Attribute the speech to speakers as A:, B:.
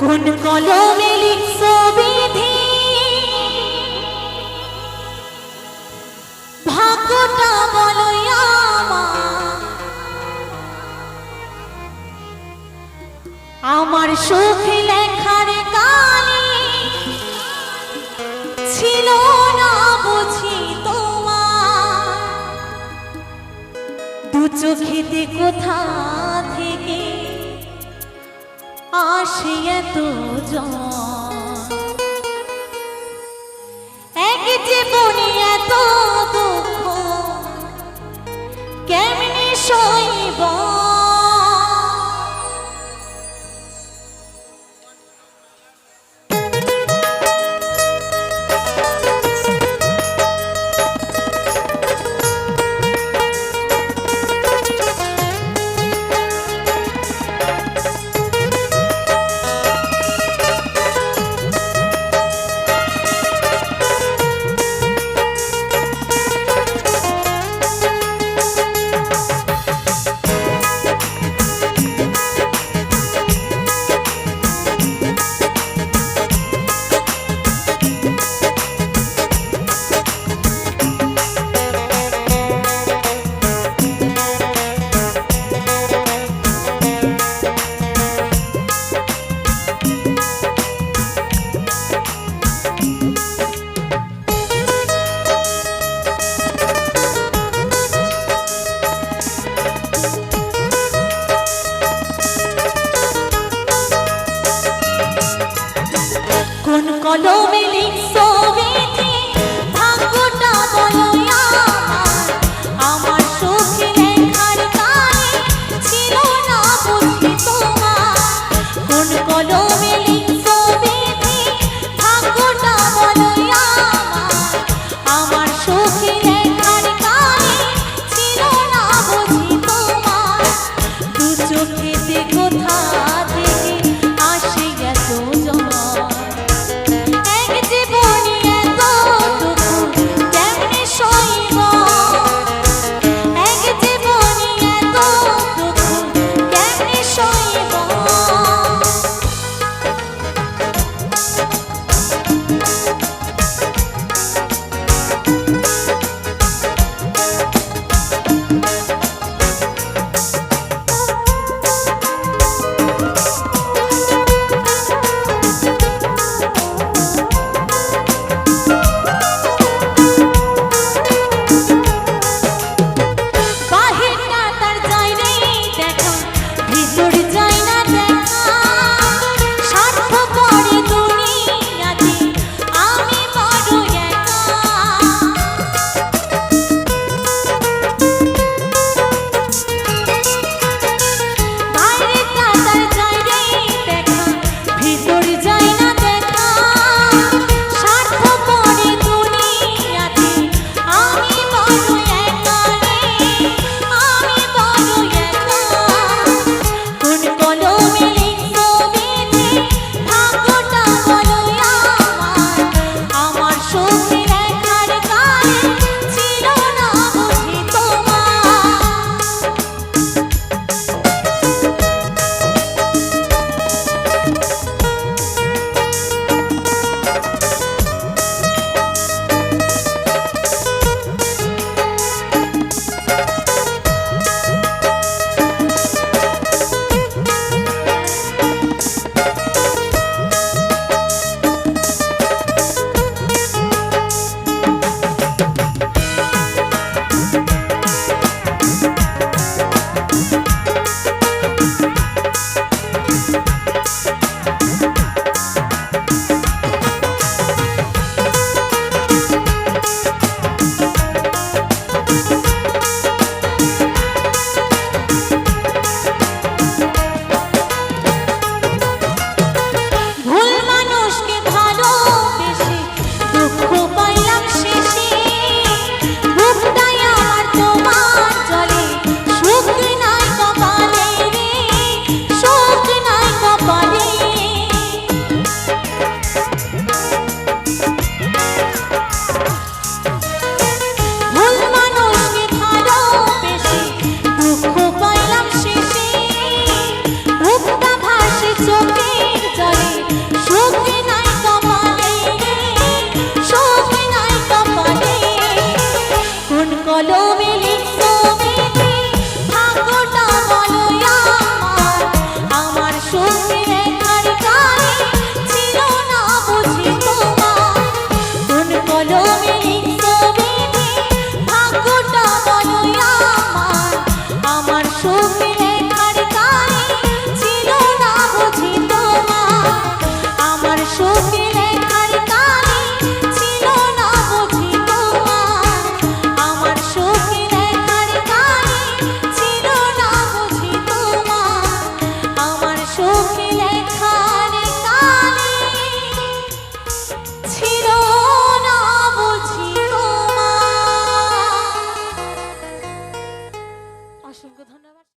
A: কোন কলমে লিখছো বিধি? ভাগ্যটা বলো আমার। সুখ লেখার কালে ছিল না বুঝি তোমার। দু চোখেতে কোথা থেকে আসি তো এক জীবনে এত দুঃখ কেমনি follow me.